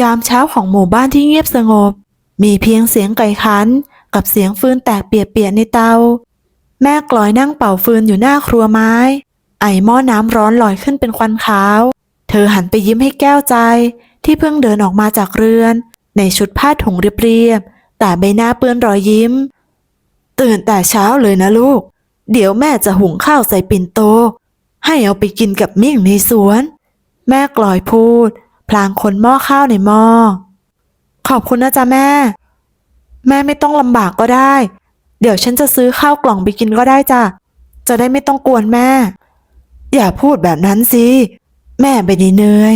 ยามเช้าของหมู่บ้านที่เงียบสงบ มีเพียงเสียงไก่ขัน กับเสียงฟืนแตกเปียกๆในเตา แม่กลอยนั่งเป่าฟืนอยู่หน้าครัวไม้ ไอหม้อน้ำร้อนลอยขึ้นเป็นควันขาว เธอหันไปยิ้มให้แก้วใจ ที่เพิ่งเดินออกมาจากเรือน ในชุดผ้าถุงเรียบๆแต่ใบหน้าเปื้อนรอยยิ้ม ตื่นแต่เช้าเลยนะลูก เดี๋ยวแม่จะหุงข้าวใส่ปิ่นโต ให้เอาไปกินกับมิ่งในสวน แม่กลอยพูด พลางคนหม้อข้าวในหม้อ ขอบคุณนะจ๊ะแม่ แม่ไม่ต้องลำบากก็ได้ เดี๋ยวฉันจะซื้อข้าวกล่องไปกินก็ได้จ้ะ จะได้ไม่ต้องกวนแม่ อย่าพูดแบบนั้นสิ แม่ไปดีเหนื่อย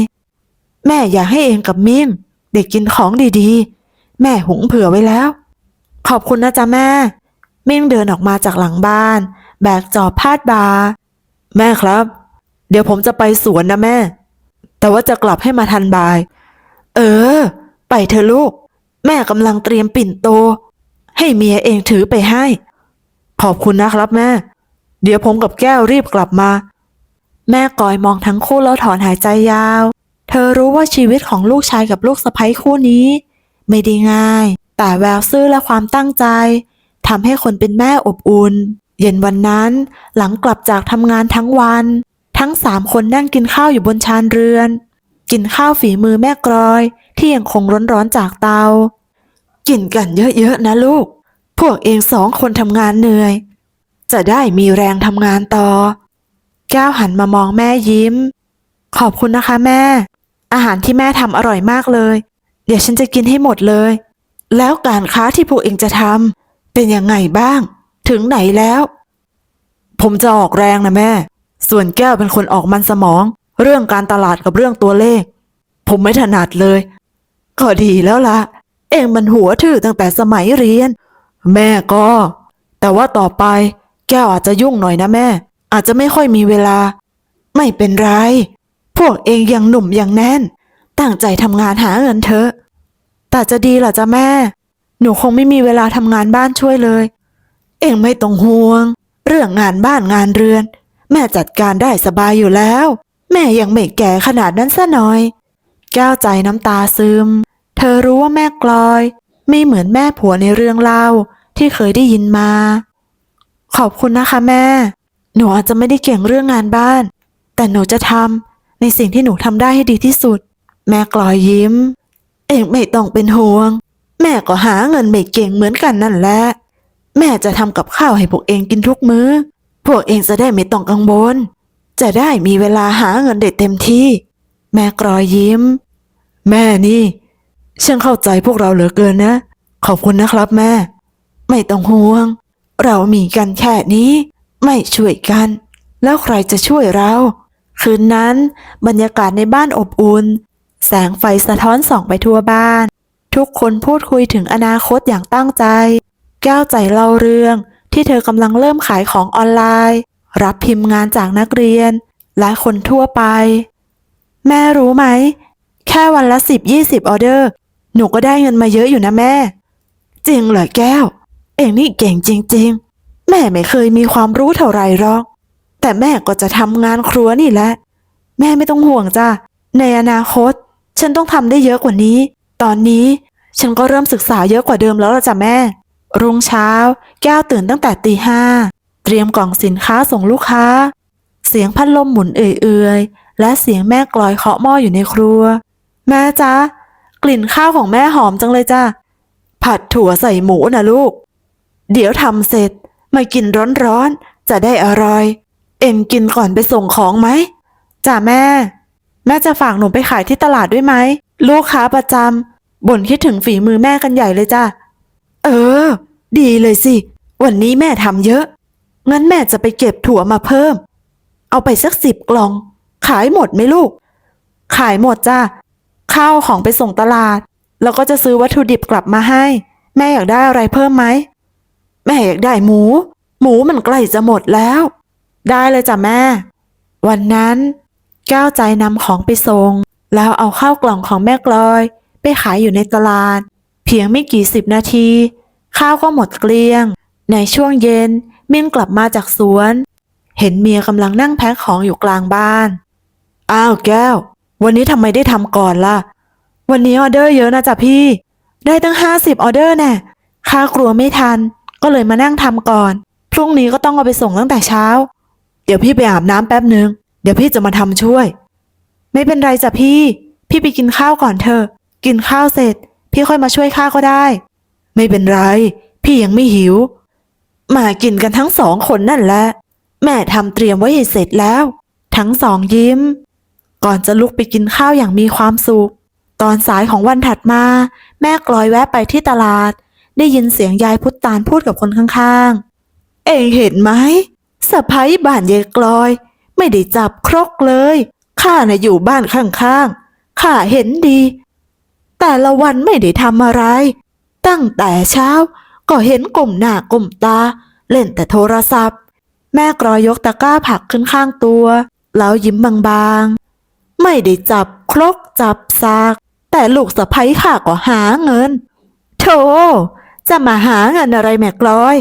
แม่อยากให้เองกับมิ่ง เด็กกินของดีๆ แม่หุงเผื่อไว้แล้ว ขอบคุณนะจ๊ะแม่ มิ่งเดินออกมาจากหลังบ้าน แบกจอบพาดบา แม่ครับ เดี๋ยวผมจะไปสวนนะแม่ แต่ว่าจะกลับให้มาทันบ่าย เออ ไปเถอะลูก แม่กำลังเตรียมปิ่นโต ให้เมียเองถือไปให้ ขอบคุณนะครับแม่ เดี๋ยวผมกับแก้วรีบกลับมา แม่กอยมองทั้งคู่แล้วถอนหายใจยาว เธอรู้ว่าชีวิตของลูกชายกับลูกสะใภ้คู่นี้ ไม่ได้ง่าย แต่แววซื่อและความตั้งใจทำให้คนเป็นแม่อบอุ่น เย็นวันนั้นหลังกลับจากทำงานทั้งวัน ทั้งสามคนนั่งกินข้าวอยู่บนชานเรือน กินข้าวฝีมือแม่กรอย ที่ยังคงร้อนๆจากเตา กินกันเยอะๆนะลูก พวกเองสองคนทำงานเหนื่อย จะได้มีแรงทำงานต่อ แก้วหันมามองแม่ยิ้ม ขอบคุณนะคะแม่ อาหารที่แม่ทำอร่อยมากเลย เดี๋ยวฉันจะกินให้หมดเลย แล้วการค้าที่พวกเองจะทำเป็นยังไงบ้าง ถึงไหนแล้ว ผมจะออกแรงนะแม่ ส่วนแก้วเป็นคนออกมันสมอง เรื่องการตลาดกับเรื่องตัวเลข ผมไม่ถนัดเลย ก็ดีแล้วล่ะ เองมันหัวถือตั้งแต่สมัยเรียน แม่ก็ แต่ว่าต่อไป แก้วอาจจะยุ่งหน่อยนะแม่ อาจจะไม่ค่อยมีเวลา ไม่เป็นไร พวกเองยังหนุ่มยังแน่น ตั้งใจทำงานหาเงินเถอะ แต่จะดีหรอจ๊ะแม่ หนูคงไม่มีเวลาทำงานบ้านช่วยเลย เองไม่ต้องห่วง เรื่องงานบ้านงานเรือน แม่จัดการได้สบายอยู่แล้ว แม่ยังไม่แก่ขนาดนั้นซะหน่อย แก้วใจน้ำตาซึม เธอรู้ว่าแม่กลอย ไม่เหมือนแม่ผัวในเรื่องเล่าที่เคยได้ยินมา ขอบคุณนะคะแม่ หนูอาจจะไม่ได้เก่งเรื่องงานบ้าน แต่หนูจะทำในสิ่งที่หนูทำได้ให้ดีที่สุด แม่กลอยยิ้ม เองไม่ต้องเป็นห่วง แม่ก็หาเงินไม่เก่งเหมือนกันนั่นแหละ แม่จะทำกับข้าวให้พวกเองกินทุกมือ้อ พวกเองจะได้ไม่ต้องกังวล จะได้มีเวลาหาเงินเด็ดเต็มที่ แม่กรอยยิ้ม แม่นี่ฉันเข้าใจพวกเราเหลือเกินนะ ขอบคุณนะครับแม่ ไม่ต้องห่วง เรามีกันแค่นี้ ไม่ช่วยกัน แล้วใครจะช่วยเรา คืนนั้น บรรยากาศในบ้านอบอุ่น แสงไฟสะท้อนส่องไปทั่วบ้าน ทุกคนพูดคุยถึงอนาคตอย่างตั้งใจ แก้วใจเล่าเรื่อง ที่เธอกำลังเริ่มขายของออนไลน์ รับพิมพ์งานจากนักเรียน และคนทั่วไป แม่รู้ไหม แค่วันละสิบยี่สิบออเดอร์ หนูก็ได้เงินมาเยอะอยู่นะแม่ จริงเหรอแก้ว เองนี่เก่งจริง ๆ แม่ไม่เคยมีความรู้เท่าไรหรอก แต่แม่ก็จะทำงานครัวนี่แหละ แม่ไม่ต้องห่วงจ้ะ ในอนาคต ฉันต้องทำได้เยอะกว่านี้ ตอนนี้ฉันก็เริ่มศึกษาเยอะกว่าเดิมแล้วละจ้ะแม่ รุ่งเช้า แก้วตื่นตั้งแต่ตีห้า เตรียมกล่องสินค้าส่งลูกค้า เสียงพัดลมหมุนเอื่อยๆ และเสียงแม่กลอยเคาะหม้ออยู่ในครัว แม่จ๊ะ กลิ่นข้าวของแม่หอมจังเลยจ้ะ ผัดถั่วใส่หมูนะลูก เดี๋ยวทำเสร็จมากินร้อนๆ จะได้อร่อย เอ็มกินก่อนไปส่งของไหมจ้ะแม่ แม่จะฝากหนูไปขายที่ตลาดด้วยไหม ลูกค้าประจำบ่นคิดถึงฝีมือแม่กันใหญ่เลยจ้ะ เออ ดีเลยสิ วันนี้แม่ทำเยอะ งั้นแม่จะไปเก็บถั่วมาเพิ่ม เอาไปสักสิบกล่อง ขายหมดไหมลูก ขายหมดจ้ะข้าวของไปส่งตลาด แล้วก็จะซื้อวัตถุดิบกลับมาให้ แม่อยากได้อะไรเพิ่มไหม แม่อยากได้หมู หมูมันใกล้จะหมดแล้ว ได้เลยจ้ะแม่ วันนั้น ก้าวใจนำของไปส่ง แล้วเอาข้าวกล่องของแม่กลอย ไปขายอยู่ในตลาด พียงไม่กี่สิบนาที ข้าวก็หมดเกลี้ยง ในช่วงเย็นเมิ่ยงกลับมาจากสวน เห็นเมียกำลังนั่งแพ็คของอยู่กลางบ้าน อ้าวแก้ว วันนี้ทำไมได้ทำก่อนล่ะ วันนี้ออเดอร์เยอะนะจ๊ะพี่ ได้ตั้งห้าสิบออเดอร์แน่ค่ากลัวไม่ทัน ก็เลยมานั่งทำก่อน พรุ่งนี้ก็ต้องเอาไปส่งตั้งแต่เช้า เดี๋ยวพี่ไปอาบน้ำแป๊บนึง เดี๋ยวพี่จะมาทำช่วย ไม่เป็นไรจ้ะพี่ พี่ไปกินข้าวก่อนเถอะ กินข้าวเสร็จ พี่ค่อยมาช่วยข้าก็ได้ ไม่เป็นไร พี่ยังไม่หิว มากินกันทั้งสองคนนั่นแหละ แม่ทำเตรียมไว้ให้เสร็จแล้ว ทั้งสองยิ้ม ก่อนจะลุกไปกินข้าวอย่างมีความสุข ตอนสายของวันถัดมา แม่กลอยแวะไปที่ตลาด ได้ยินเสียงยายพุทธตาลพูดกับคนข้างๆ เองเห็นไหมสะพ้ยบ้านยายกลอย ไม่ได้จับครกเลยข้าน่ะอยู่บ้านข้างๆข้าเห็นดี แต่ละวันไม่ได้ทำอะไร ตั้งแต่เช้าก็เห็นกลุ่มหน้ากลุ่มตา เล่นแต่โทรศัพท์ แม่กรอยยกตะกร้าผักขึ้นข้างตัว แล้วยิ้มบางๆ ไม่ได้จับครกจับซาก แต่ลูกสะพ้ยข้าก็หาเงินโธ่จะมาหาเงินอะไรแม่กลอย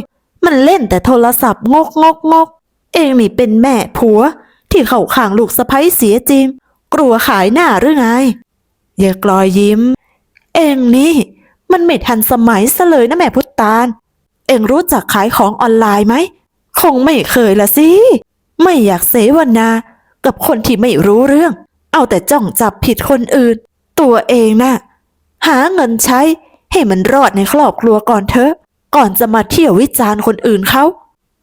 มันเล่นแต่โทรศัพท์งกงกงก เองนี่เป็นแม่ผัว ที่เข้าข้างลูกสะพ้ยเสียจริง กลัวขายหน้าหรือไงยายกลอยยิ้ม เองนี่ มันไม่ทันสมัยซะเลยนะแม่พุทธตาล เองรู้จักขายของออนไลน์ไหม คงไม่เคยละสิ ไม่อยากเสวนา กับคนที่ไม่รู้เรื่อง เอาแต่จ้องจับผิดคนอื่น ตัวเองน่ะ หาเงินใช้ให้มันรอดในครอบครัวก่อนเถอะ ก่อนจะมาเที่ยววิจารณ์คนอื่นเขา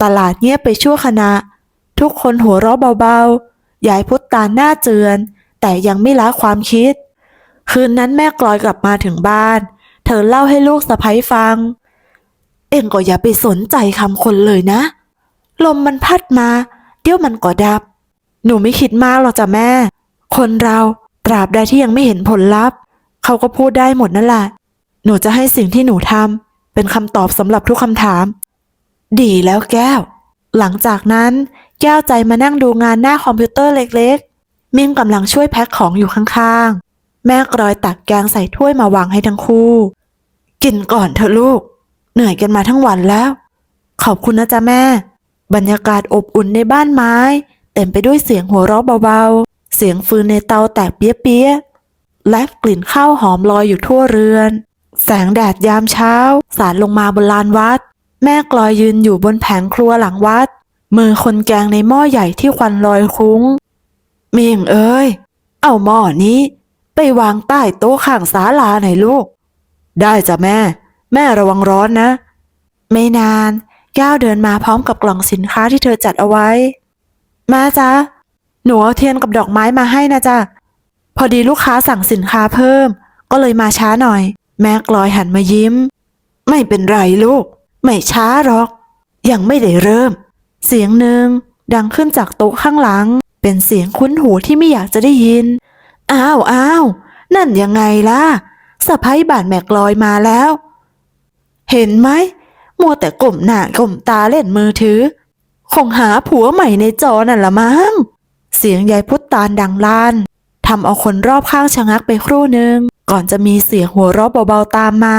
ตลาดเงียบไปชั่วขณะ ทุกคนหัวเราะเบาๆ ยายพุทธตาลหน้าเจือน แต่ยังไม่ละความคิด คืนนั้นแม่กลอยกลับมาถึงบ้าน เธอเล่าให้ลูกสะใภ้ฟัง เอ็งก็อย่าไปสนใจคำคนเลยนะ ลมมันพัดมา เดี๋ยวมันก็ดับ หนูไม่คิดมากหรอกจ้ะแม่ คนเราตราบใดที่ยังไม่เห็นผลลัพธ์ เขาก็พูดได้หมดนั่นแหละหนูจะให้สิ่งที่หนูทำเป็นคำตอบสำหรับทุกคำถาม ดีแล้วแก้ว หลังจากนั้นแก้วใจมานั่งดูงานหน้าคอมพิวเตอร์เล็กๆ มิ่งกำลังช่วยแพ็คของอยู่ข้างๆ แม่กรอยตักแกงใส่ถ้วยมาวางให้ทั้งคู่ กินก่อนเถอะลูก เหนื่อยกันมาทั้งวันแล้ว ขอบคุณนะจ๊ะแม่ บรรยากาศอบอุ่นในบ้านไม้ เต็มไปด้วยเสียงหัวเราะเบาๆ เสียงฟืนในเตาแตกเปี้ยๆและกลิ่นข้าวหอมลอยอยู่ทั่วเรือน แสงแดดยามเช้า สาดลงมาบนลานวัด แม่กลอยยืนอยู่บนแผงครัวหลังวัด มือคนแกงในหม้อใหญ่ที่ควันลอยคลุ้งเมียงเอ้ย เอาหม้อนี้ ไปวางใต้โต๊ะข้างศาลาหน่อยลูก ได้จ้ะแม่ แม่ระวังร้อนนะ ไม่นานก้าวเดินมาพร้อมกับกล่องสินค้าที่เธอจัดเอาไว้ มาจ้ะหนูเอาเทียนกับดอกไม้มาให้นะจ๊ะพอดีลูกค้าสั่งสินค้าเพิ่ม ก็เลยมาช้าหน่อย แม่กลอยหันมายิ้ม ไม่เป็นไรลูก ไม่ช้าหรอก ยังไม่ได้เริ่ม เสียงหนึ่งดังขึ้นจากโต๊ะข้างหลัง เป็นเสียงคุ้นหูที่ไม่อยากจะได้ยิน อ้าวอ้าวนั่นยังไงล่ะสะพ้ยบานแมกลอยมาแล้ว เห็นไหมมัวแต่ก้มหน้าก้มตาเล่นมือถือ คงหาผัวใหม่ในจอนั่นละมั้งเสียงยายพุทธตาลดังลั่นทำเอาคนรอบข้างชะงักไปครู่หนึ่งก่อนจะมีเสียงหัวเราะเบาๆตามมา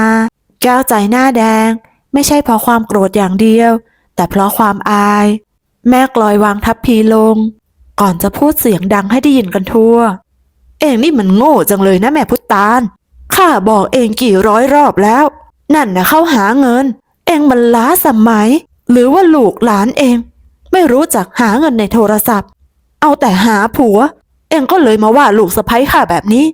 แก้วใจหน้าแดง ไม่ใช่เพราะความโกรธอย่างเดียว แต่เพราะความอาย แม่กลอยวางทัพพีลง ก่อนจะพูดเสียงดังให้ได้ยินกันทั่ว เองนี่มันโง่จังเลยนะแม่พุทธตาล ข้าบอกเองกี่ร้อยรอบแล้ว นั่นนะเข้าหาเงิน เองมันล้าสมัย หรือว่าลูกหลานเอง ไม่รู้จักหาเงินในโทรศัพท์ เอาแต่หาผัว เองก็เลยมาว่าลูกสะใภ้ข้าแบบนี้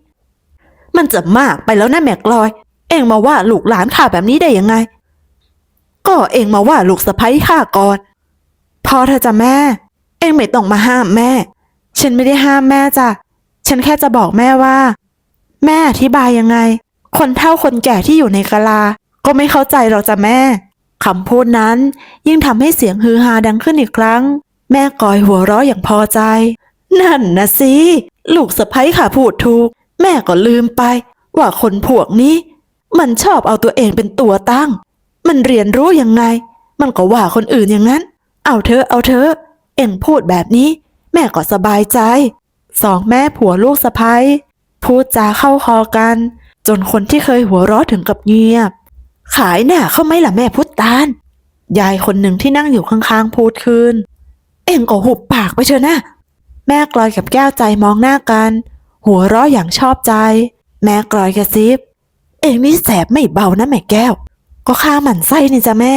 มันจะมากไปแล้วนะแม่กลอย เองมาว่าลูกหลานข้าแบบนี้ได้ยังไง ก็เองมาว่าลูกสะใภ้ข้าก่อนพอเธอจะแม่ เองไม่ต้องมาห้ามแม่ ฉันไม่ได้ห้ามแม่จ้ะ ฉันแค่จะบอกแม่ว่า แม่อธิบายยังไง คนเฒ่าคนแก่ที่อยู่ในกะลา ก็ไม่เข้าใจหรอกจ้ะแม่คำพูดนั้นยิ่งทำให้เสียงฮือฮาดังขึ้นอีกครั้ง แม่กอยหัวเราะอย่างพอใจ นั่นนะสิ ลูกสะใภ้ค่ะพูดถูก แม่ก็ลืมไป ว่าคนพวกนี้ มันชอบเอาตัวเองเป็นตัวตั้ง มันเรียนรู้ยังไง มันก็ว่าคนอื่นอย่างนั้น เอาเธอเอาเธอ เอ็งพูดแบบนี้ แม่ก็สบายใจ สองแม่ผัวลูกสะใภ้พูดจาเข้าคอกัน จนคนที่เคยหัวเราะถึงกับเงียบ ขายหน้าเข้าไหมล่ะแม่พุทธตาลยายคนหนึ่งที่นั่งอยู่ข้างๆพูดคืนเอ็งก็หุบปากไปเถอะนะแม่กลอยกับแก้วใจมองหน้ากัน หัวเราะอย่างชอบใจ แม่กลอยกระซิบ เอ็งนี่แสบไม่เบานะแม่แก้ว ก็ข้าหมั่นไส้นี่จ้ะแม่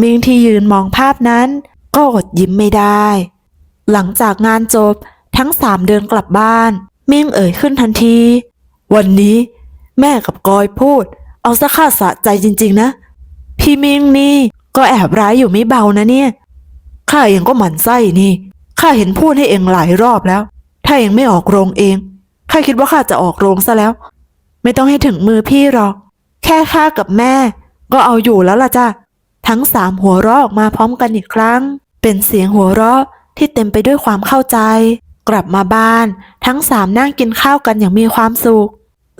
มิงที่ยืนมองภาพนั้น ก็อดยิ้มไม่ได้ หลังจากงานจบ ทั้งสามเดินกลับบ้านมิ่งเอ่ยขึ้นทันที วันนี้ แม่กับกอยพูด เอาซะข้าสะใจจริง ๆ นะ พี่มิงนี่ก็แอบร้ายอยู่ไม่เบานะเนี่ยข้าเองก็หมั่นไส้นี่ข้าเห็นพูดให้เองหลายรอบแล้ว ถ้าเองไม่ออกโรงเองข้าคิดว่าข้าจะออกโรงซะแล้ว ไม่ต้องให้ถึงมือพี่หรอก แค่ข้ากับแม่ ก็เอาอยู่แล้วล่ะจ้ะทั้งสามหัวเราะออกมาพร้อมกันอีกครั้ง เป็นเสียงหัวเราะที่เต็มไปด้วยความเข้าใจ กลับมาบ้าน ทั้งสามนั่งกินข้าวกันอย่างมีความสุข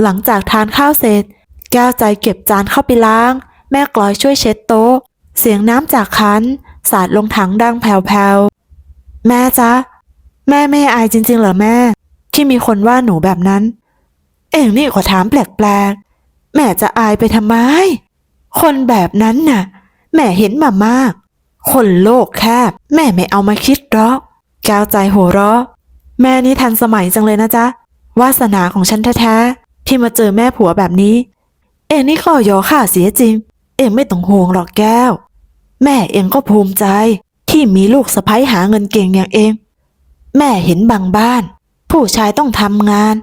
หลังจากทานข้าวเสร็จ แก้วใจเก็บจานเข้าไปล้าง แม่กลอยช่วยเช็ดโต๊ะ เสียงน้ำจากคันสาดลงถังดังแผ่วๆ แม่จ๊ะ แม่ไม่อายจริงๆเหรอแม่ ที่มีคนว่าหนูแบบนั้น เอ็งนี่ขอถามแปลกๆ แม่จะอายไปทำไม คนแบบนั้นน่ะ แม่เห็นมามาก คนโลกแคบ แม่ไม่เอามาคิดหรอกแก้วใจหัวเราะ แม่นี่ทันสมัยจังเลยนะจ๊ะ วาสนาของฉันแท้ๆ ที่มาเจอแม่ผัวแบบนี้ เอ็งนี่ขอยอข้าเสียจริง เอ็งไม่ต้องห่วงหรอกแก้ว แม่เองก็ภูมิใจ ที่มีลูกสะใภ้หาเงินเก่งอย่างเอง แม่เห็นบางบ้าน ผู้ชายต้องทำงาน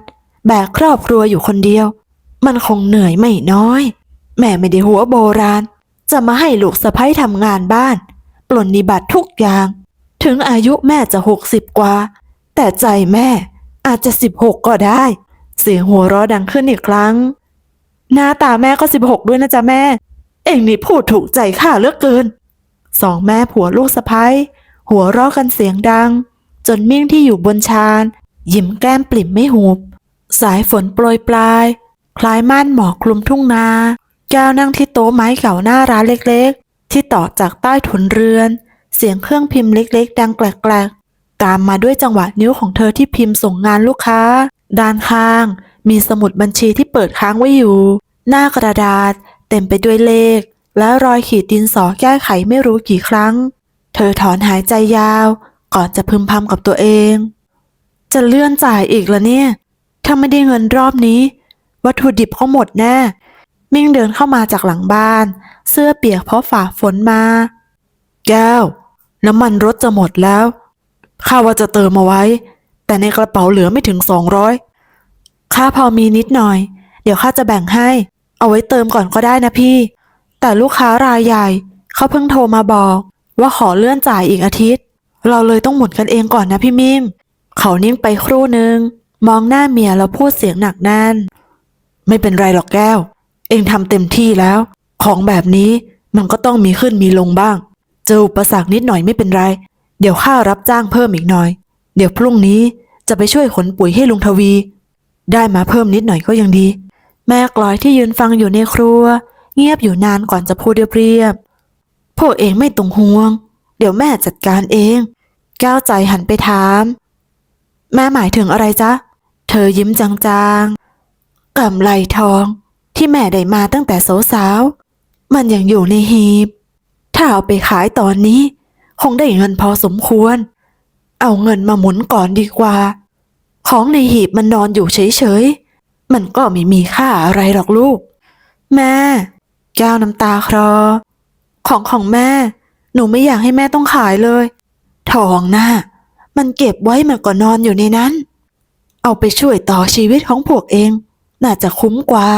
แบกครอบครัวอยู่คนเดียว มันคงเหนื่อยไม่น้อย แม่ไม่ได้หัวโบราณ จะมาให้ลูกสะใภ้ทำงานบ้าน ปลนนิบัติทุกอย่าง ถึงอายุแม่จะหกสิบกว่า แต่ใจแม่อาจจะสิบหกก็ได้ เสียงหัวเราะดังขึ้นอีกครั้ง หน้าตาแม่ก็สิบหกด้วยนะจ๊ะแม่ เอ็งนี่พูดถูกใจข้าเลือกเกิน สองแม่ผัวลูกสะพ้ยหัวเราะกันเสียงดัง จนมิ่งที่อยู่บนชานยิ้มแก้มปลิ่มไม่หูบสายฝนโปรยปลาย คล้ายม่านหมอกคลุมทุ่งนา แก้วนั่งที่โต๊ะไม้เก่าหน้าร้านเล็กๆ ที่ต่อจากใต้ถุนเรือน เสียงเครื่องพิมพ์เล็กๆ ดังแกลก ตามมาด้วยจังหวะนิ้วของเธอที่พิมพ์ส่งงานลูกค้า ด้านข้าง มีสมุดบัญชีที่เปิดค้างไว้อยู่ หน้ากระดาษ เต็มไปด้วยเลข และรอยขีดดินสอแก้ไขไม่รู้กี่ครั้ง เธอถอนหายใจยาว ก่อนจะพึมพำกับตัวเอง จะเลื่อนจ่ายอีกละเนี่ย ถ้าไม่ได้เงินรอบนี้ วัตถุดิบก็หมดแน่ มิ่งเดินเข้ามาจากหลังบ้าน เสื้อเปียกเพราะฝ่าฝนมา แก้ว น้ำมันรถจะหมดแล้ว ข้าว่าจะเติมมาไว้ แต่ในกระเป๋าเหลือไม่ถึงสองร้อยข้าพอมีนิดหน่อย เดี๋ยวข้าจะแบ่งให้ เอาไว้เติมก่อนก็ได้นะพี่ แต่ลูกค้ารายใหญ่ เขาเพิ่งโทรมาบอก ว่าขอเลื่อนจ่ายอีกอาทิตย์ เราเลยต้องหมุนกันเองก่อนนะพี่มิ่งเขานิ่งไปครู่หนึ่งมองหน้าเมียแล้วพูดเสียงหนักแน่น ไม่เป็นไรหรอกแก้ว เองทำเต็มที่แล้ว ของแบบนี้มันก็ต้องมีขึ้นมีลงบ้าง เจออุปสรรคนิดหน่อยไม่เป็นไร เดี๋ยวข้ารับจ้างเพิ่มอีกหน่อย เดี๋ยวพรุ่งนี้จะไปช่วยขนปุ๋ยให้ลุงทวี ได้มาเพิ่มนิดหน่อยก็ยังดี แม่กลอยที่ยืนฟังอยู่ในครัว เงียบอยู่นานก่อนจะพูดเรียบๆพวกเองไม่ต้องห่วง เดี๋ยวแม่จัดการเอง ก้าวใจหันไปถาม แม่หมายถึงอะไรจ๊ะ เธอยิ้มจางๆกำไรทอง ที่แม่ได้มาตั้งแต่สาวๆมันยังอยู่ในหีบ ถ้าเอาไปขายตอนนี้ คงได้เงินพอสมควร เอาเงินมาหมุนก่อนดีกว่า ของในหีบมันนอนอยู่เฉยๆ มันก็ไม่มีค่าอะไรหรอกลูก แม่แก้วน้ำตาคลอของของแม่ หนูไม่อยากให้แม่ต้องขายเลย ทองน่ะมันเก็บไว้มันก็นอนอยู่ในนั้น เอาไปช่วยต่อชีวิตของพวกเอง น่าจะคุ้มกว่า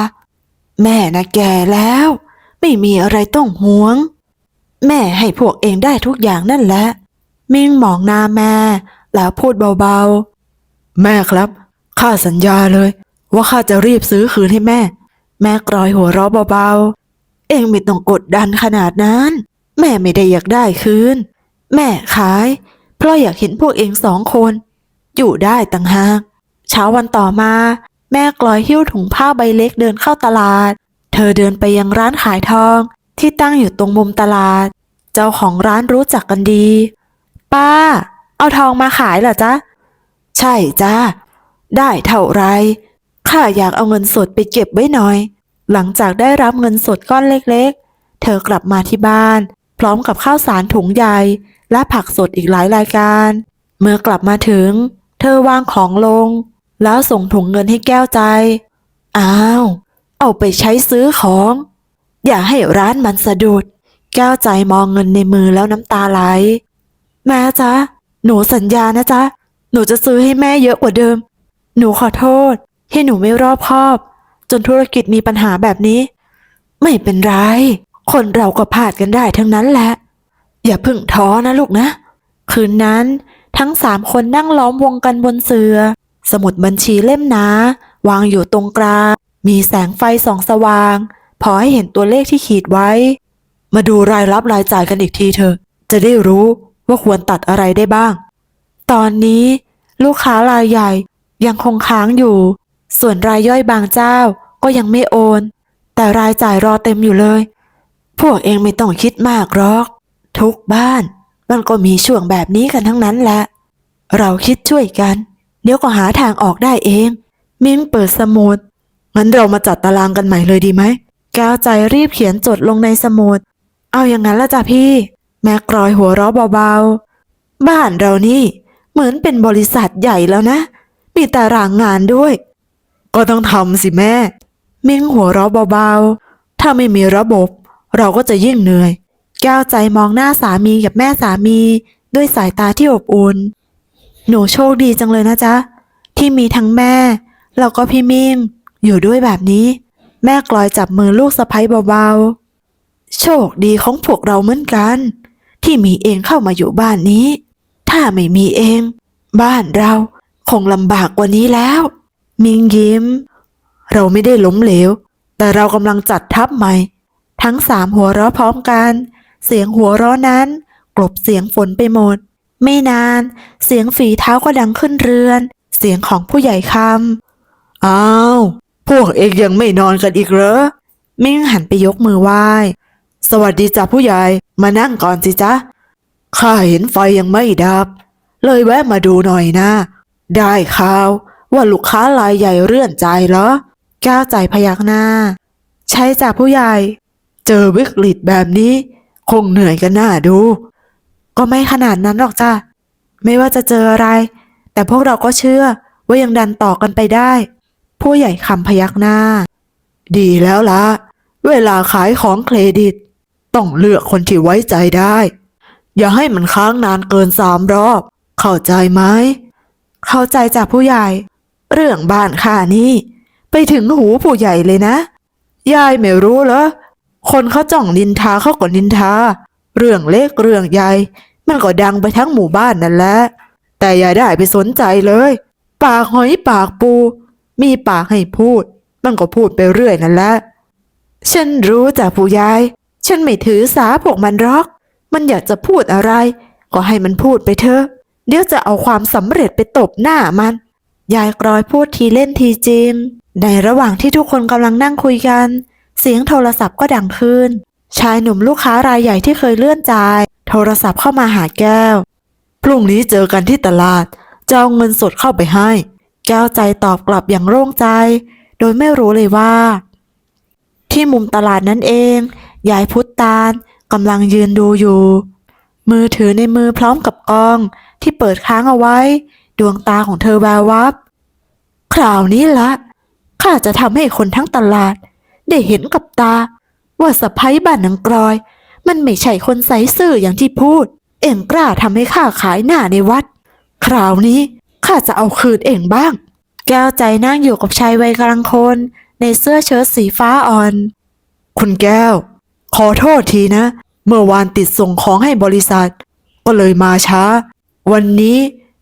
แม่นะแก่แล้ว ไม่มีอะไรต้องห่วง แม่ให้พวกเองได้ทุกอย่างนั่นแหละ มิ่งมองหน้าแม่ แล้วพูดเบาๆ แม่ครับข้าสัญญาเลย ว่าข้าจะรีบซื้อคืนให้แม่ แม่กรอยหัวเราะเบาๆ เองไม่ต้องกดดันขนาดนั้น แม่ไม่ได้อยากได้คืน แม่ขาย เพราะอยากเห็นพวกเองสองคน อยู่ได้ต่างหากเช้าวันต่อมา แม่กลอยหิ้วถุงผ้าใบเล็กเดินเข้าตลาด เธอเดินไปยังร้านขายทอง ที่ตั้งอยู่ตรงมุมตลาด เจ้าของร้านรู้จักกันดี ป้า เอาทองมาขายเหรอจ๊ะ ใช่จ้าได้เท่าไรข้าอยากเอาเงินสดไปเก็บไว้หน่อย หลังจากได้รับเงินสดก้อนเล็กๆ เธอกลับมาที่บ้าน พร้อมกับข้าวสารถุงใหญ่ และผักสดอีกหลายรายการ เมื่อกลับมาถึง เธอวางของลง แล้วส่งถุงเงินให้แก้วใจ อ้าว เอาไปใช้ซื้อของ อย่าให้ร้านมันสะดุด แก้วใจมองเงินในมือแล้วน้ำตาไหล แม่จ๊ะ หนูสัญญานะจ๊ะ หนูจะซื้อให้แม่เยอะกว่าเดิม หนูขอโทษ ที่หนูไม่รอบคอบ จนธุรกิจมีปัญหาแบบนี้ ไม่เป็นไร คนเราก็พลาดกันได้ทั้งนั้นแหละ อย่าพึ่งท้อนะลูกนะ คืนนั้นทั้งสามคนนั่งล้อมวงกันบนเสือ สมุดบัญชีเล่มหนาวางอยู่ตรงกลาง มีแสงไฟส่องสว่าง พอให้เห็นตัวเลขที่ขีดไว้ มาดูรายรับรายจ่ายกันอีกทีเถอะ จะได้รู้ว่าควรตัดอะไรได้บ้าง ตอนนี้ลูกค้ารายใหญ่ยังคงค้างอยู่ ส่วนรายย่อยบางเจ้าก็ยังไม่โอน แต่รายจ่ายรอเต็มอยู่เลย พวกเองไม่ต้องคิดมากหรอก ทุกบ้านมันก็มีช่วงแบบนี้กันทั้งนั้นแหละ เราคิดช่วยกัน เดี๋ยวก็หาทางออกได้เอง มิ้งเปิดสมุด งั้นเรามาจัดตารางกันใหม่เลยดีไหม แก้วใจรีบเขียนจดลงในสมุด เอาอย่างนั้นละจ้ะพี่ แม่กรอยหัวเราะเบาๆ บ้านเรานี่ เหมือนเป็นบริษัทใหญ่แล้วนะ มีตารางงานด้วย ก็ต้องทำสิแม่ มิ้งหัวเราะเบาๆ ถ้าไม่มีระบบ เราก็จะยิ่งเหนื่อย แก้วใจมองหน้าสามีกับแม่สามี ด้วยสายตาที่อบอุ่น หนูโชคดีจังเลยนะจ๊ะ ที่มีทั้งแม่ แล้วก็พี่มิ่งอยู่ด้วยแบบนี้ แม่กลอยจับมือลูกสะใภ้เบาๆ โชคดีของพวกเราเหมือนกัน ที่มีเองเข้ามาอยู่บ้านนี้ ถ้าไม่มีเอง บ้านเราคงลำบากกว่านี้แล้ว มิงยิ้ม เราไม่ได้ล้มเหลว แต่เรากำลังจัดทัพใหม่ ทั้งสามหัวเราะพร้อมกัน เสียงหัวเราะนั้น กลบเสียงฝนไปหมด ไม่นาน เสียงฝีเท้าก็ดังขึ้นเรือน เสียงของผู้ใหญ่คำอ้าว พวกเอกยังไม่นอนกันอีกเหรอมิ่งหันไปยกมือไหว้ สวัสดีจ้ะผู้ใหญ่ มานั่งก่อนสิจ๊ะ ข้าเห็นไฟยังไม่ดับ เลยแวะมาดูหน่อยนะ ได้ข่าวว่าลูกค้ารายใหญ่เรื่อนใจเหรอ ก้าวใจพยักหน้า ใช่จ้ะผู้ใหญ่ เจอวิกฤตแบบนี้ คงเหนื่อยกันหน้าดู ก็ไม่ขนาดนั้นหรอกจ้ะ ไม่ว่าจะเจออะไร แต่พวกเราก็เชื่อว่ายังดันต่อกันไปได้ ผู้ใหญ่คำพยักหน้า ดีแล้วละ เวลาขายของเครดิต ต้องเลือกคนที่ไว้ใจได้ อย่าให้มันค้างนานเกินสามรอบ เข้าใจไหม เข้าใจจากผู้ใหญ่ เรื่องบ้านข้านี่ ไปถึงหูผู้ใหญ่เลยนะ ยายไม่รู้เหรอ คนเขาจ้องนินทาเขาก็นินทา เรื่องเล็กเรื่องใหญ่ มันก็ดังไปทั้งหมู่บ้านนั่นแหละ แต่อย่าได้ไปสนใจเลย ปากหอยปากปู มีปากให้พูด มันก็พูดไปเรื่อยนั่นแหละ ฉันรู้จากผู้ยาย ฉันไม่ถือสาพวกมันหรอก มันอยากจะพูดอะไร ก็ให้มันพูดไปเถอะ เดี๋ยวจะเอาความสำเร็จไปตบหน้ามัน ยายกรอยพูดทีเล่นทีจริง ในระหว่างที่ทุกคนกำลังนั่งคุยกัน เสียงโทรศัพท์ก็ดังขึ้น ชายหนุ่มลูกค้ารายใหญ่ที่เคยเลื่อนจ่าย โทรศัพท์เข้ามาหาแก้ว พรุ่งนี้เจอกันที่ตลาดจะเอาเงินสดเข้าไปให้ แก้วใจตอบกลับอย่างโล่งใจ โดยไม่รู้เลยว่า ที่มุมตลาดนั่นเอง ยายพุทธตาลกำลังยืนดูอยู่ มือถือในมือพร้อมกับกล้องที่เปิดค้างเอาไว้ ดวงตาของเธอแวววับ คราวนี้ละข้าจะทำให้คนทั้งตลาด ได้เห็นกับตา ว่าสะพ้ยบ้านนางกรอย มันไม่ใช่คนใสซื่ออย่างที่พูด เอ็งกล้าทำให้ข้าขายหน้าในวัด คราวนี้ ข้าจะเอาคืนเองบ้าง แก้วใจนั่งอยู่กับชายวัยกลางคน ในเสื้อเชิ้ตสีฟ้าอ่อน คุณแก้ว ขอโทษทีนะ เมื่อวานติดส่งของให้บริษัท ก็เลยมาช้า วันนี้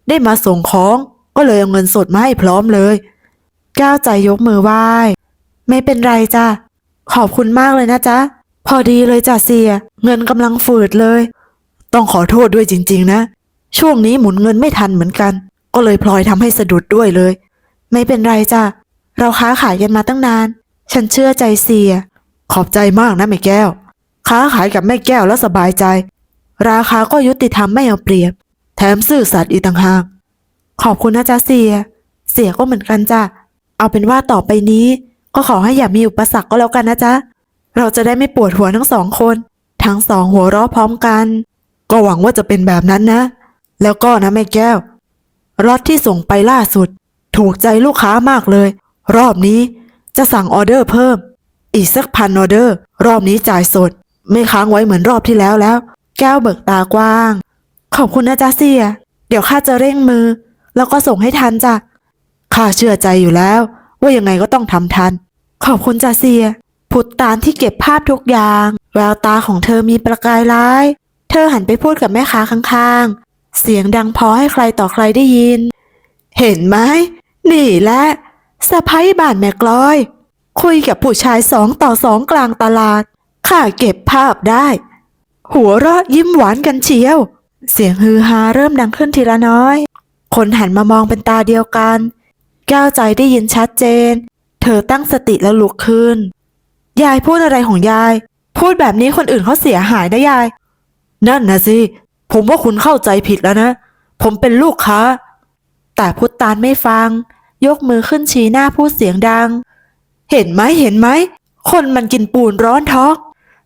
ได้มาส่งของก็เลยเอาเงินสดมาให้พร้อมเลยก้าวใจยกมือไหว้ ไม่เป็นไรจ้ะ ขอบคุณมากเลยนะจ๊ะ พอดีเลยจ้ะเสีย เงินกำลังฝืดเลย ต้องขอโทษด้วยจริง ๆ นะ ช่วงนี้หมุนเงินไม่ทันเหมือนกัน ก็เลยพลอยทำให้สะดุดด้วยเลย ไม่เป็นไรจ้ะ เราค้าขายกันมาตั้งนาน ฉันเชื่อใจเสีย ขอบใจมากนะแม่แก้ว ค้าขายกับแม่แก้วแล้วสบายใจ ราคาก็ยุติธรรมไม่เอาเปรียบ แถมซื่อสัตย์อีกต่างหาก ขอบคุณนะจ๊ะเสีย เสียก็เหมือนกันจ้ะ เอาเป็นว่าต่อไปนี้ ก็ขอให้อย่ามีอุปสรรคก็แล้วกันนะจ๊ะ เราจะได้ไม่ปวดหัวทั้งสองคน ทั้งสองหัวเราะพร้อมกัน ก็หวังว่าจะเป็นแบบนั้นนะ แล้วก็นะแม่แก้ว รถที่ส่งไปล่าสุด ถูกใจลูกค้ามากเลย รอบนี้จะสั่งออเดอร์เพิ่ม อีกสักพันออเดอร์ รอบนี้จ่ายสด ไม่ค้างไว้เหมือนรอบที่แล้วแล้ว แก้วเบิกตากว้าง ขอบคุณนะจ๊ะเสีย เดี๋ยวข้าจะเร่งมือ แล้วก็ส่งให้ทันจ้ะข้าเชื่อใจอยู่แล้ว ว่ายังไงก็ต้องทำทัน ขอบคุณจ้าเสียพุตตานที่เก็บภาพทุกอย่าง แววตาของเธอมีประกายร้าย เธอหันไปพูดกับแม่ค้าข้าง เสียงดังพอให้ใครต่อใครได้ยิน เห็นไหมนี่แหละสะพ้ยบ้านแม่กลอย คุยกับผู้ชายสองต่อสองกลางตลาดข้าเก็บภาพได้ หัวเราะยิ้มหวานกันเชียว เสียงฮือฮาเริ่มดังขึ้นทีละน้อย คนหันมามองเป็นตาเดียวกัน แก้วใจได้ยินชัดเจน เธอตั้งสติแล้วลุกขึ้น ยายพูดอะไรของยาย พูดแบบนี้คนอื่นเขาเสียหายนะยาย นั่นนะสิ ผมว่าคุณเข้าใจผิดแล้วนะ ผมเป็นลูกค้า แต่พุตตานไม่ฟัง ยกมือขึ้นชี้หน้าพูดเสียงดัง เห็นไหมเห็นไหม คนมันกินปูนร้อนท้อง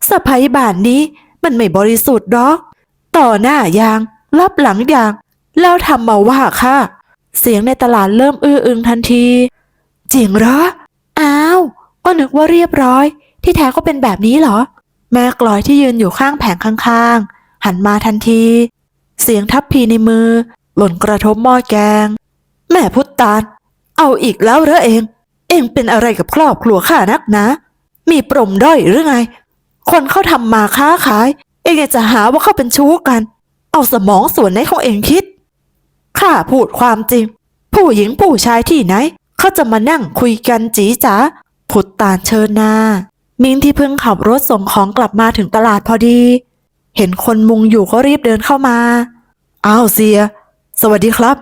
สะพ้ยบ้านนี้มันไม่บริสุทธิ์หรอก ต่อหน้ายาง รับหลังยาง แล้วทำมาว่าค่ะ เสียงในตลาดเริ่มอื้ออึงทันที จริงเหรอ อ้าว ก็นึกว่าเรียบร้อย ที่แท้ก็เป็นแบบนี้เหรอ แม่กลอยที่ยืนอยู่ข้างแผงข้างๆ หันมาทันที เสียงทับพีในมือ หล่นกระทบหม้อแกง แม่พุทตานเอาอีกแล้วเหรอเอง เองเป็นอะไรกับครอบครัวข้านักนะ มีปรมด้อยหรือไง คนเขาทำมาค้าขาย เองจะหาว่าเขาเป็นชู้กัน เอาสมองส่วนไหนของเองคิดข้าพูดความจริง ผู้หญิงผู้ชายที่ไหนเขาจะมานั่งคุยกันจีจ๋าผุดตานเชิญนา มิงที่เพิ่งขับรถส่งของกลับมาถึงตลาดพอดี เห็นคนมุงอยู่ก็รีบเดินเข้ามา อ้าวเสีย สวัสดีครับ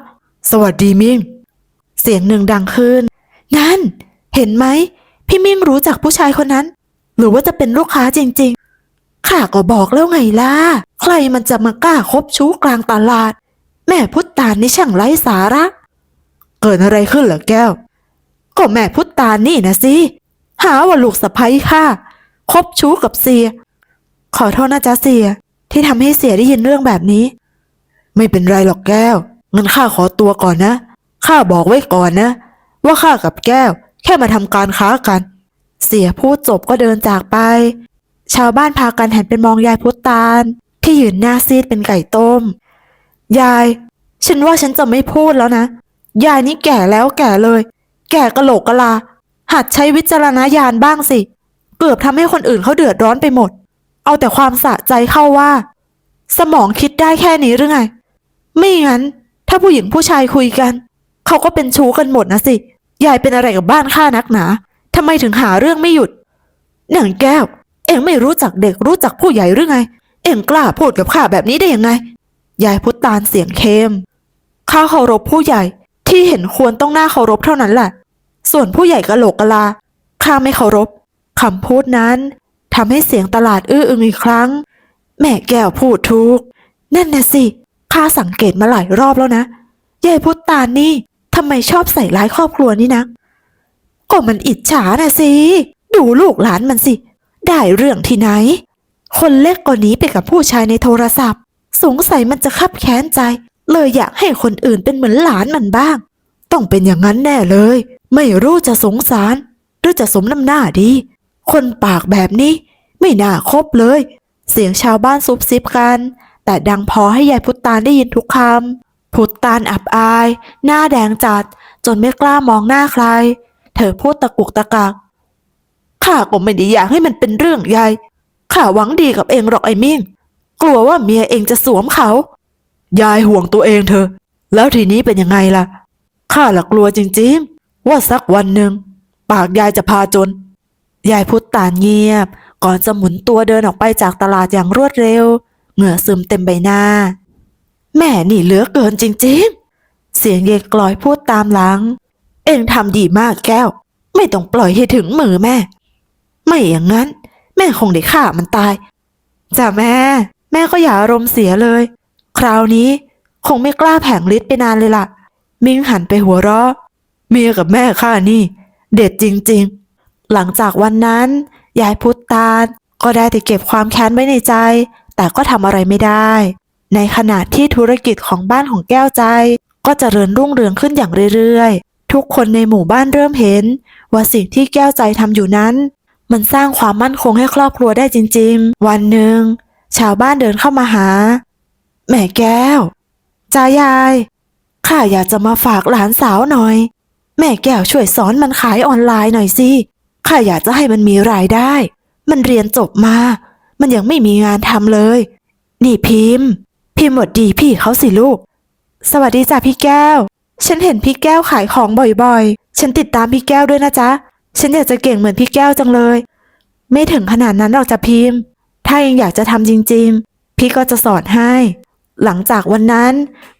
สวัสดีมิงเสียงหนึ่งดังขึ้น นั่น เห็นไหม พี่มิ่งรู้จักผู้ชายคนนั้น หรือว่าจะเป็นลูกค้าจริง ๆ ข้าก็บอกแล้วไงล่ะ ใครมันจะมากล้าคบชู้กลางตลาด แม่พุทธานนี่ช่างไร้สาระ เกิดอะไรขึ้นเหรอแก้ว ก็แม่พุทธานนี่นะสิ หาว่าลูกสะใภ้ข้าคบชู้กับเสีย ขอโทษนะจ๊ะเสีย ที่ทำให้เสียได้ยินเรื่องแบบนี้ ไม่เป็นไรหรอกแก้วงั้นข้าขอตัวก่อนนะข้าบอกไว้ก่อนนะ ว่าข้ากับแก้ว แค่มาทำการค้ากัน เสียพูดจบก็เดินจากไป ชาวบ้านพากันหันไปมองยายพุทธานที่ยืนหน้าซีดเป็นไก่ต้ม ยาย ฉันว่าฉันจะไม่พูดแล้วนะ ยายนี่แก่แล้วแก่เลย แก่กะโหลกกะลา หัดใช้วิจารณญาณบ้างสิ เกือบทำให้คนอื่นเขาเดือดร้อนไปหมด เอาแต่ความสะใจเข้าว่า สมองคิดได้แค่นี้หรือไง ไม่งั้น ถ้าผู้หญิงผู้ชายคุยกัน เขาก็เป็นชู้กันหมดนะสิ ยายเป็นอะไรกับบ้านข้านักหนาทำไมถึงหาเรื่องไม่หยุดหนังแก้ว เอ็งไม่รู้จักเด็กรู้จักผู้ใหญ่หรือไง เอ็งกล้าพูดกับข้าแบบนี้ได้ยังไง ยายพุทธานเสียงเข้มข้าเคารพผู้ใหญ่ที่เห็นควรต้องหน้าเคารพเท่านั้นแหละ ส่วนผู้ใหญ่กะโหลกกะลาข้าไม่เคารพคำพูดนั้น ทำให้เสียงตลาดอื้ออึงอีกครั้ง แม่แก้วพูดถูกนั่นน่ะสิข้าสังเกตมาหลายรอบแล้วนะยายพุทธานนี่ทำไมชอบใส่ร้ายครอบครัวนี่นะก็มันอิจฉาน่ะสิ ดูลูกหลานมันสิ ได้เรื่องที่ไหน คนเล็กก็หนีไปกับผู้ชายในโทรศัพท์ สงสัยมันจะคับแค้นใจ เลยอยากให้คนอื่นเป็นเหมือนหลานมันบ้าง ต้องเป็นอย่างนั้นแน่เลย ไม่รู้จะสงสาร หรือจะสมน้ำหน้าดี คนปากแบบนี้ ไม่น่าคบเลย เสียงชาวบ้านซุบซิบกัน แต่ดังพอให้ยายพุทธานได้ยินทุกคำพุทธานอับอาย หน้าแดงจัด จนไม่กล้ามองหน้าใคร เธอพูดตะกุกตะกักข้าก็ไม่ได้อยากให้มันเป็นเรื่องใหญ่ข้าหวังดีกับเองหรอกไอ้มิ่ง กลัวว่าเมียเองจะสวมเขา ยายห่วงตัวเองเธอ แล้วทีนี้เป็นยังไงล่ะข้าละกลัวจริง ๆ ว่าสักวันหนึ่งปากยายจะพาจน ยายพุทธตาเงียบ ก่อนจะหมุนตัวเดินออกไปจากตลาดอย่างรวดเร็ว เหงื่อซึมเต็มใบหน้า แม่นี่เหลือเกินจริงๆ เสียงเยายกลอยพูดตามหลัง เอ็งทำดีมากแก้ว ไม่ต้องปล่อยให้ถึงมือแม่ ไม่อย่างนั้น แม่คงได้ฆ่ามันตายจ้ะแม่ แม่ก็อย่าอารมณ์เสียเลย คราวนี้คงไม่กล้าแผงฤทธิ์ไปนานเลยล่ะ มิ้งหันไปหัวเราะ เมียกับแม่ข้านี่ เด็ดจริง ๆ หลังจากวันนั้น ยายพุทธตาลก็ได้แต่เก็บความแค้นไว้ในใจ แต่ก็ทำอะไรไม่ได้ ในขณะที่ธุรกิจของบ้านของแก้วใจ ก็เจริญรุ่งเรืองขึ้นอย่างเรื่อยๆ ทุกคนในหมู่บ้านเริ่มเห็น ว่าสิ่งที่แก้วใจทำอยู่นั้น มันสร้างความมั่นคงให้ครอบครัวได้จริง ๆ วันหนึ่ง ชาวบ้านเดินเข้ามาหา แม่แก้วจ้ายาย ข้าอยากจะมาฝากหลานสาวหน่อย แม่แก้วช่วยสอนมันขายออนไลน์หน่อยสิ ข้าอยากจะให้มันมีรายได้ มันเรียนจบมา มันยังไม่มีงานทำเลย นี่พิมพ์ พิมพ์หมดดีพี่เขาสิลูก สวัสดีจ้ะพี่แก้ว ฉันเห็นพี่แก้วขายของบ่อยๆ ฉันติดตามพี่แก้วด้วยนะจ๊ะ ฉันอยากจะเก่งเหมือนพี่แก้วจังเลย ไม่ถึงขนาดนั้นหรอกจ้ะพิมพ์ ถ้ายังอยากจะทำจริง ๆ พี่ก็จะสอนให้ หลังจากวันนั้น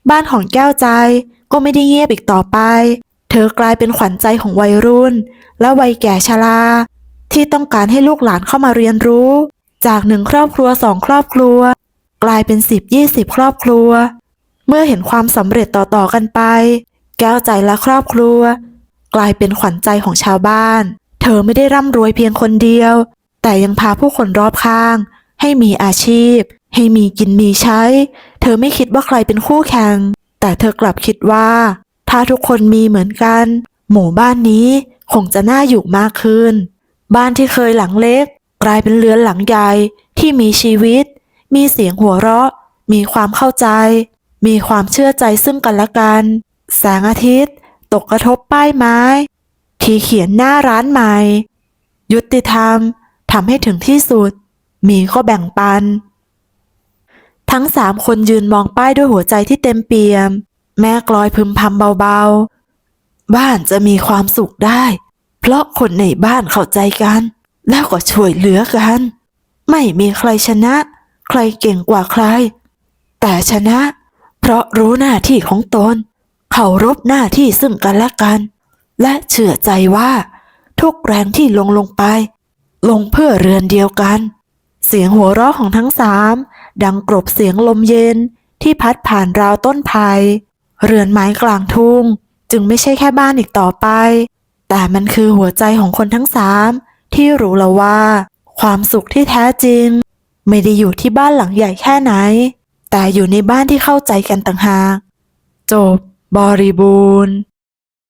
บ้านของแก้วใจก็ไม่ได้เงียบอีกต่อไป เธอกลายเป็นขวัญใจของวัยรุ่น และวัยแก่ชรา ที่ต้องการให้ลูกหลานเข้ามาเรียนรู้ จากหนึ่งครอบครัวสองครอบครัว กลายเป็นสิบยี่สิบครอบครัว เมื่อเห็นความสำเร็จต่อๆกันไป แก้วใจและครอบครัว กลายเป็นขวัญใจของชาวบ้าน เธอไม่ได้ร่ำรวยเพียงคนเดียว แต่ยังพาผู้คนรอบข้าง ให้มีอาชีพ ให้มีกินมีใช้ เธอไม่คิดว่าใครเป็นคู่แข่ง แต่เธอกลับคิดว่า ถ้าทุกคนมีเหมือนกัน หมู่บ้านนี้คงจะน่าอยู่มากขึ้น บ้านที่เคยหลังเล็ก กลายเป็นเรือนหลังใหญ่ที่มีชีวิต มีเสียงหัวเราะ มีความเข้าใจ มีความเชื่อใจซึ่งกันและกัน แสงอาทิตย์ ตกกระทบป้ายไม้ ที่เขียนหน้าร้านใหม่ ยุติธรรมทำให้ถึงที่สุด มีก็แบ่งปัน ทั้งสามคนยืนมองป้ายด้วยหัวใจที่เต็มเปี่ยม แม่กลอยพึมพำเบาๆ บ้านจะมีความสุขได้ เพราะคนในบ้านเข้าใจกัน แล้วก็ช่วยเหลือกัน ไม่มีใครชนะ ใครเก่งกว่าใคร แต่ชนะ เพราะรู้หน้าที่ของตนเคารพหน้าที่ซึ่งกันและกัน และเชื่อใจว่า ทุกแรงที่ลงลงไป ลงเพื่อเรือนเดียวกัน เสียงหัวเราะของทั้งสามดังกรบเสียงลมเย็นที่พัดผ่านราวต้นไผ่ เรือนไม้กลางทุ่ง จึงไม่ใช่แค่บ้านอีกต่อไป แต่มันคือหัวใจของคนทั้งสามที่รู้แล้วว่า ความสุขที่แท้จริง ไม่ได้อยู่ที่บ้านหลังใหญ่แค่ไหน แต่อยู่ในบ้านที่เข้าใจกันต่างหาก จบบริบูรณ์